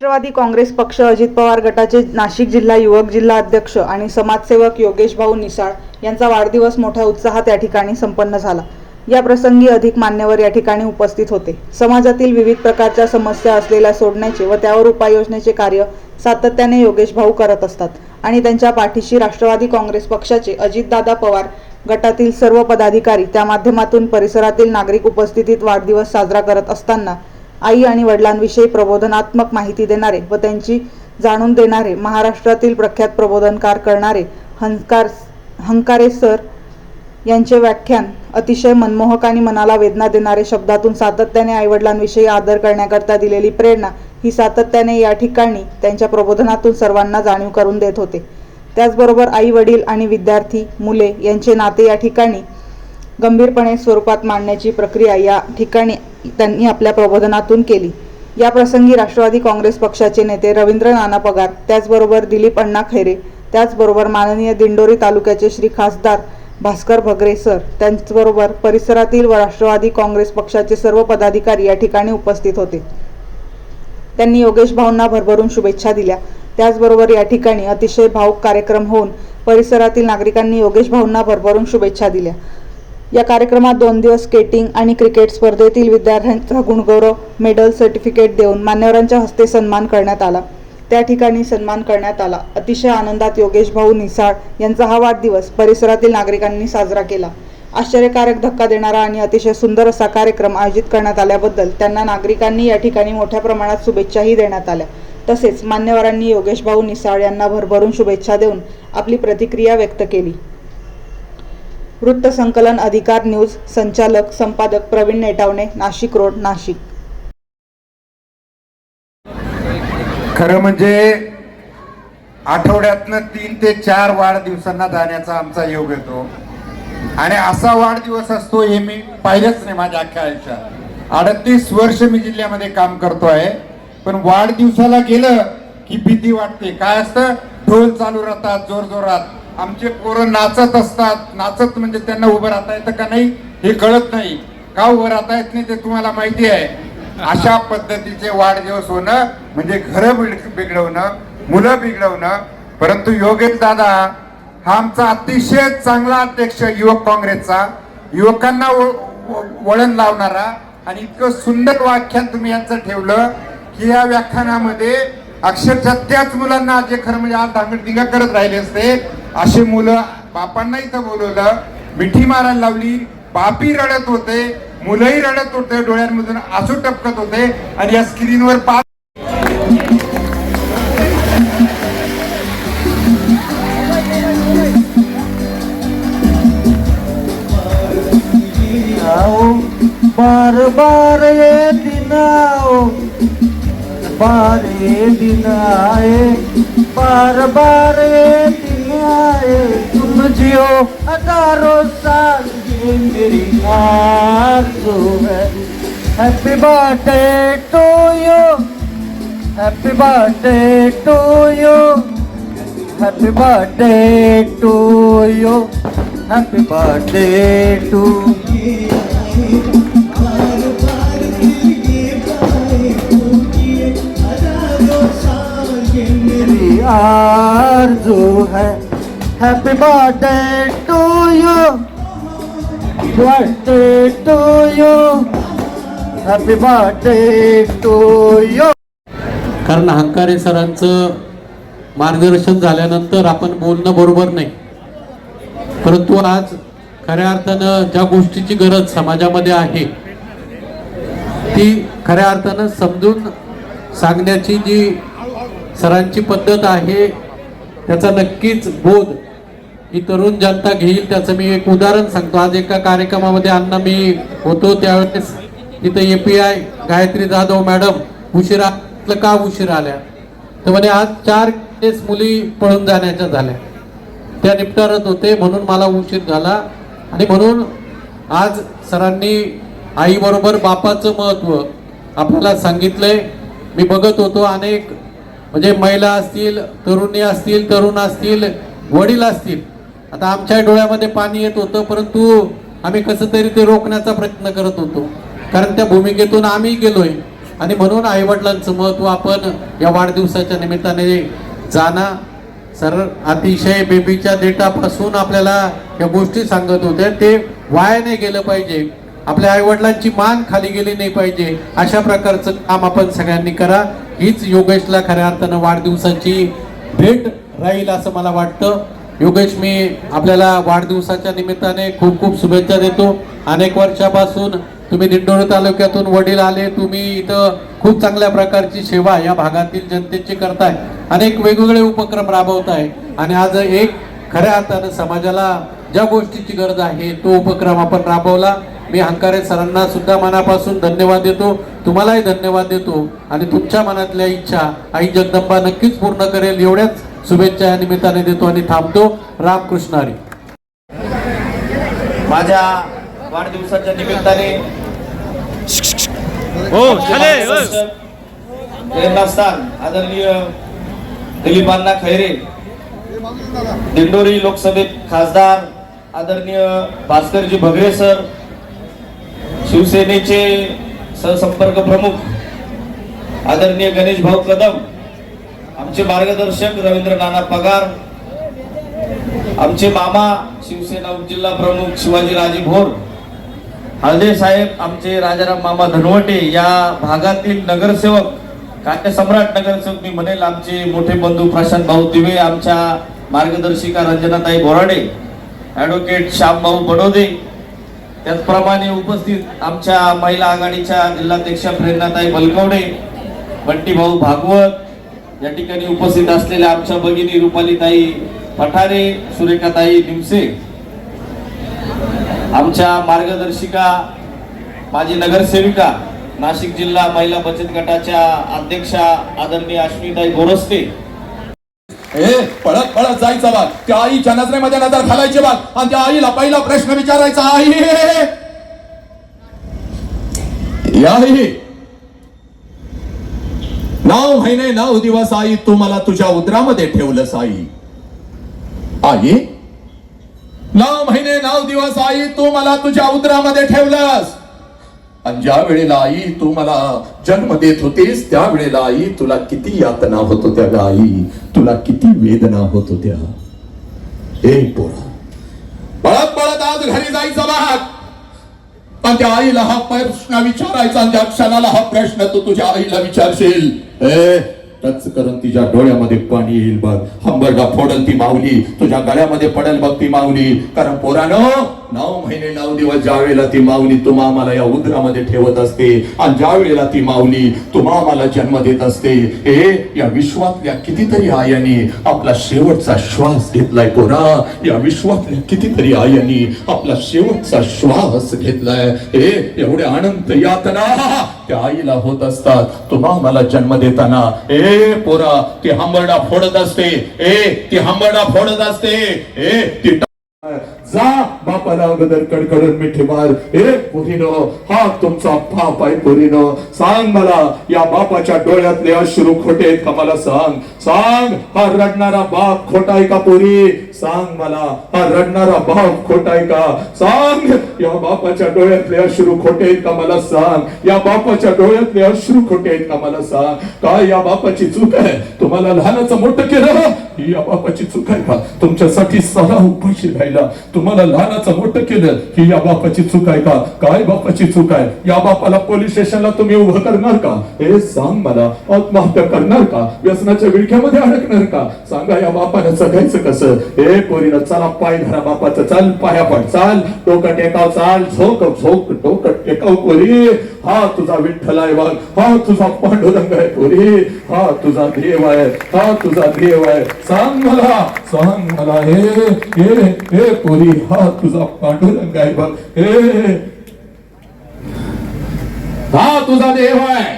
राष्ट्रवादी काँग्रेस पक्ष अजित पवार गटाचे नाशिक जिल्हा युवक जिल्हा अध्यक्ष आणि समाजसेवक योगेश भाऊ निसाळ यांचा वाढदिवस मोठ्या उत्साहात या ठिकाणी संपन्न झाला. या प्रसंगी अधिक मान्यवर या ठिकाणी उपस्थित होते. समाजातील विविध प्रकारच्या समस्या असलेल्या सोडण्याचे व त्यावर उपाययोजनेचे कार्य सातत्याने योगेश भाऊ करत असतात आणि त्यांच्या पाठीशी राष्ट्रवादी काँग्रेस पक्षाचे अजितदादा पवार गटातील सर्व पदाधिकारी त्या माध्यमातून परिसरातील नागरिक उपस्थितीत वाढदिवस साजरा करत असताना आई आणि वडिलांविषयी प्रबोधनात्मक माहिती देणारे व त्यांची जाणून देणारे महाराष्ट्रातील प्रख्यात प्रबोधनकार करणारे हंकार हंकारे सर यांचे व्याख्यान अतिशय मनमोहक आणि मनाला वेदना देणारे शब्दातून सातत्याने आईवडिलांविषयी आदर करण्याकरता दिलेली प्रेरणा ही सातत्याने या ठिकाणी त्यांच्या प्रबोधनातून सर्वांना जाणीव करून देत होते. त्याचबरोबर आई वडील आणि विद्यार्थी मुले यांचे नाते या ठिकाणी गंभीरपणे स्वरूपात मांडण्याची प्रक्रिया या ठिकाणी त्यांनी आपल्या प्रबोधनातून केली. या प्रसंगी राष्ट्रवादी काँग्रेस पक्षाचे नेते रवींद्र नाना पगार त्याचबरोबर दिलीप अण्णा खैरे त्याचबरोबर माननीय दिंडोरी तालुक्याचे श्री खासदार भास्कर भगरे सर त्यांचबरोबर परिसरातील व राष्ट्रवादी काँग्रेस पक्षाचे सर्व पदाधिकारी या ठिकाणी उपस्थित होते. त्यांनी योगेश भाऊंना भरभरून शुभेच्छा दिल्या. त्याचबरोबर या ठिकाणी अतिशय भाऊक कार्यक्रम होऊन परिसरातील नागरिकांनी योगेश भाऊंना भरभरून शुभेच्छा दिल्या. या कार्यक्रमात दोन दिवस स्केटिंग आणि क्रिकेट स्पर्धेतील विद्यार्थ्यांचा गुणगौरव मेडल सर्टिफिकेट देऊन मान्यवरांच्या हस्ते सन्मान करण्यात आला. त्या ठिकाणी सन्मान करण्यात आला. अतिशय आनंदात योगेश भाऊ निसाळ यांचा हा वाढदिवस परिसरातील नागरिकांनी साजरा केला. आश्चर्यकारक धक्का देणारा आणि अतिशय सुंदर असा कार्यक्रम आयोजित करण्यात आल्याबद्दल त्यांना नागरिकांनी या ठिकाणी मोठ्या प्रमाणात शुभेच्छाही देण्यात आल्या. तसेच मान्यवरांनी योगेश भाऊ निसाळ यांना भरभरून शुभेच्छा देऊन आपली प्रतिक्रिया व्यक्त केली. वृत्तसंकलन अधिकार न्यूज संचालक संपादक प्रवीण नेटावणे नाशिक रोड नाशिक. खरं म्हणजे आठवड्यातनं तीन ते चार वाढदिवसांना जाण्याचा आमचा योग येतो. आणि असा वाढदिवस असतो हे मी पाहिलंच नाही माझ्या अख्ख्या आयुष्यात. अडतीस वर्ष मी जिल्ह्यामध्ये काम करतो आहे पण वाढदिवसाला गेलं की भीती वाटते. काय असतं? ढोल चालू राहतात जोर जोरात आमचे पोरं नाचत असतात. नाचत म्हणजे त्यांना उभं राहता येतं का नाही हे कळत नाही. का उभं राहता येत नाही ते तुम्हाला माहिती आहे. अशा पद्धतीचे वाढदिवस होणं म्हणजे घरं बिघडवणं मुलं बिघडवणं. परंतु योगेश दादा हा आमचा अतिशय चांगला अध्यक्ष युवक काँग्रेसचा. युवकांना व- व- वळण लावणारा आणि इतकं सुंदर व्याख्यान तुम्ही यांचं ठेवलं की या व्याख्यानामध्ये अक्षरशः त्याच मुलांना जे खरं म्हणजे आज धांगडदिंगा करत राहिले असते अशी मुलं बापांना इथं बोलवलं. मिठी मारायला लावली. बापी रडत होते. मुलंही रडत होते. डोळ्यांमधून आसू टपकत होते. आणि या स्क्रीनवर पाच बार बार ये दिन आओ। बार ये दिन आए। बार बार ये दिन आए तुम जियो हजारों साल ये मेरी आरज़ू है happy birthday to you happy birthday to you happy birthday to you happy birthday to R आरज़ू है happy birthday to you birthday to you happy birthday to you कारण हंकारे सरांचं मार्गदर्शन झाल्यानंतर आपण बोलणं बरोबर नाही. परंतु आज खऱ्या अर्थानं ज्या गोष्टीची गरज समाजामध्ये आहे ती खऱ्या अर्थानं समजून सांगण्याची जी सरांची पद्धत आहे त्याचा नक्कीच बोध ही तरुण जनता घेईल त्याचं मी एक उदाहरण सांगतो. आज एका कार्यक्रमामध्ये अण्णा मी होतो त्यावेळेस तिथं A P I Gayatri Jadhav madam उशिरा का उशिरा आल्या? तर म्हणे आज चार केस मुली पळून जाण्याच्या झाल्या. त्या निपटारत होते म्हणून मला उशीर झाला. आणि म्हणून आज सरांनी आईबरोबर बापाचं महत्त्व आपल्याला सांगितलंय. मी बघत होतो अनेक म्हणजे महिला असतील तरुणी असतील तरुण असतील वडील असतील आता आमच्या डोळ्यामध्ये पाणी येत होतं परंतु आम्ही कसं तरी ते रोखण्याचा प्रयत्न करत होतो. कारण त्या भूमिकेतून आम्ही गेलोय. आणि म्हणून आईवडिलांचं महत्त्व आपण या वाढदिवसाच्या निमित्ताने जाणं सर अतिशय बेबीच्या डेटापासून आपल्याला या गोष्टी सांगत होत्या ते वाया नाही गेलं पाहिजे. आपल्या आईवडिलांची मान खाली गेली नाही पाहिजे. अशा प्रकारचं काम आपण सगळ्यांनी करा. हीच योगेशला खऱ्या अर्थानं वाढदिवसाची भेट राहील असं मला वाटतं. योगेश मी आपल्याला वाढदिवसाच्या निमित्ताने खूप खूप शुभेच्छा देतो. अनेक वर्षापासून तुम्ही दिंडोरी तालुक्यातून वडील आले. तुम्ही इथं खूप चांगल्या प्रकारची सेवा या भागातील जनतेची करताय. अनेक वेगवेगळे उपक्रम राबवताय. आणि आज एक खऱ्या अर्थानं समाजाला ज्या गोष्टीची गरज आहे तो उपक्रम आपण राबवला. मी हंकारे सरांना सुद्धा मनापासून धन्यवाद देतो. तुम्हालाही धन्यवाद देतो. आणि तुमच्या मनातल्या इच्छा आई जगदंबा नक्कीच पूर्ण करेल. एवढ्याच शुभेच्छा या निमित्ताने देतो आणि थांबतो रामकृष्ण हरी माझ्या वाढदिवसाच्या निमित्ताने हो हो. प्रेरणास्थान आदरणीय दिलीपांना खैरे दिंडोरी लोकसभेत खासदार आदरणीय भास्करजी भगरे सर शिवसेनेचे सहसंपर्क प्रमुख आदरणीय गणेश भाऊ कदम आमचे मार्गदर्शक रवींद्र नाना पगार आमचे मामा शिवसेना उपजिल्हा प्रमुख शिवाजीराजे भोर हळदे साहेब आमचे राजाराम मामा धनवटे या भागातील नगरसेवक काटे सम्राट नगरसेवक मी म्हणेल आमचे मोठे बंधू प्रशांत भाऊ दिवे आमच्या मार्गदर्शिका रंजनाताई बोराडे ॲडव्होकेट श्यामभाऊ बडोदे त्याचप्रमाणे उपस्थित आमच्या महिला आघाडीच्या जिल्हाध्यक्षा प्रेरणाताई बलकवडे बंटीभाऊ भागवत या ठिकाणी उपस्थित असलेल्या आमच्या भगिनी रुपालीताई पठारे सुरेखाताई निमसे आमच्या मार्गदर्शिका माजी नगरसेविका नाशिक जिल्हा महिला बचत गटाच्या अध्यक्षा आदरणीय अश्विताई गोरस्ते. हे पळत पळत जायचं बाग त्या आईच्या नजरेमध्ये नजर घालायची बाग आणि त्या आईला पहिला प्रश्न विचारायचा आई या आई नऊ महिने नऊ दिवस आई तू मला तुझ्या उदरामध्ये ठेवलंस आई. आई? नऊ महिने नऊ दिवस आई तू मला तुझ्या उदरामध्ये ठेवलंस. आणि ज्या वेळेला आई तू मला जन्म देत होतीस त्या वेळेला आई तुला किती यातना होत होत्या ग आई? तुला किती वेदना होत होत्या. हे पोरा पळत पळत आज घरी जायचं बाहेर. पण त्या आईला हा प्रश्न विचारायचा आणि त्या क्षणाला हा प्रश्न तू तुझ्या आईला विचारशील. ए टच करून तिच्या डोळ्यामध्ये पाणी येईल बघ. हंबरडा फोडल ती माऊली. तुझ्या गळ्यामध्ये पडेल बघ ती माऊली. कारण पोरानो नऊ महिने नऊ दिवस ज्या वेळेला ती माऊली तुम्हा आम्हाला या उदरामध्ये ठेवत असते आणि ज्या वेळेला ती माऊली तुम्हा आम्हाला जन्म देत असते हे या विश्वातल्या कितीतरी आयांनी आपला शेवटचा श्वास घेतलाय पोरा. या विश्वातल्या कितीतरी आयांनी आपला शेवटचा श्वास घेतलाय. हे एवढे आनंद यातना त्या आईला होत असतात. तुम्हा जन्म देताना ए पोरा ती हांबरडा फोडत असते. ए ती हांबरडा फोडत असते. ए ती जा बापाला अगोदर कडकडून मिठी मार. हे पुरीनो हा तुमचा बाप आहे पुरीनो सांग मला या बापाच्या डोळ्यातले अश्रू खोटे आहेत का मला सांग? सांग हा रडणारा बाप खोटा आहे का पुरी? सांग मला हा रडणारा बाप खोटाय आहे का? सांग या बापाच्या डोळ्यातले अश्रू खोटे आहेत का मला सांग? या बापाच्या डोळ्यातले अश्रू खोटे आहेत का मला सांग? काय या बापाची चूक आहे? तुम्हाला लहानाचं मोठं केलं ही या बापाची चूक आहे का? तुमच्यासाठी सारा उपाशी राहिला. तुम्हाला लहानाचं मोठं केलं ही या बापाची चूक आहे का? काय बापाची चूक आहे? या बापाला पोलीस स्टेशनला तुम्ही उभं करणार का? हे सांग मला. आत्महत्या करणार का? व्यसनाच्या विळख्यामध्ये अडकणार का? सांगा या बापानं जगायचं कसं? हे पोरीनं चला पाय धरा बापाचं चाल पाया पड चाल डोकं टेकाव चाल झोक झोक डोकं टेकाव पोरी हा तुझा विठ्ठल आहे बघ हा तुझा पांडुरंग आहे पोरी हा तुझा देव आहे हा तुझा देव आहे. सांग मला सांग मला हे हे हे पोरी हा तुझा पांडुरंग आहे बघ हे. हा तुझा देव आहे.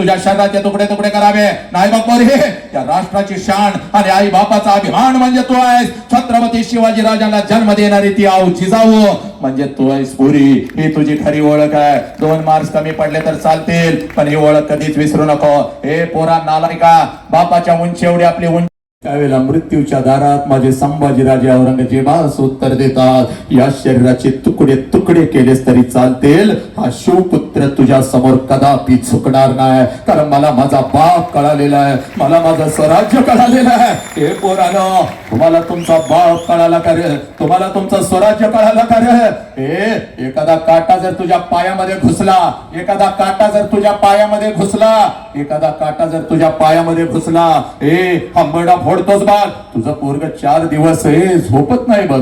तुझ्या शरीराचे तुकडे तुकडे करावे. नाही बापर हे या राष्ट्राची शान आणि आई बापाचा अभिमान म्हणजे तू आहेस. छत्रपती शिवाजी राजांना जन्म देणारी ती आऊ जिजाऊ. म्हणजे तू आहेस पुरी. ही तुझी खरी ओळख आहे. दोन मार्क्स कमी पडले तर चालतील पण ही ओळख कधीच विसरू नको. हे पोरा नालायका बापाच्या उंची एवढी आपली उंची. त्यावेळेला मृत्यूच्या दारात माझे संभाजीराजे औरंगजेबास उत्तर देतात. या शरीराचे तुकडे तुकडे केलेस तरी चालतील. हा शिवपुत्र मात्र तुझ्या समोर कदापि झुकणार नाही. कारण मला माझा बाप कळालेला आहे. मला माझं स्वराज्य कळालेलं आहे. हे पोरानो तुम्हाला तुमचा बाप कळाला का रे? तुम्हाला तुमचं स्वराज्य कळालं का रे? हे एखादा काटा जर तुझ्या पायामध्ये घुसला एखादा काटा जर तुझ्या पायामध्ये घुसला एखादा काटा जर तुझ्या पायामध्ये घुसला ए हंबरडा फोडतोच बाग तुझं पोरग चार दिवस हे झोपत नाही बघ.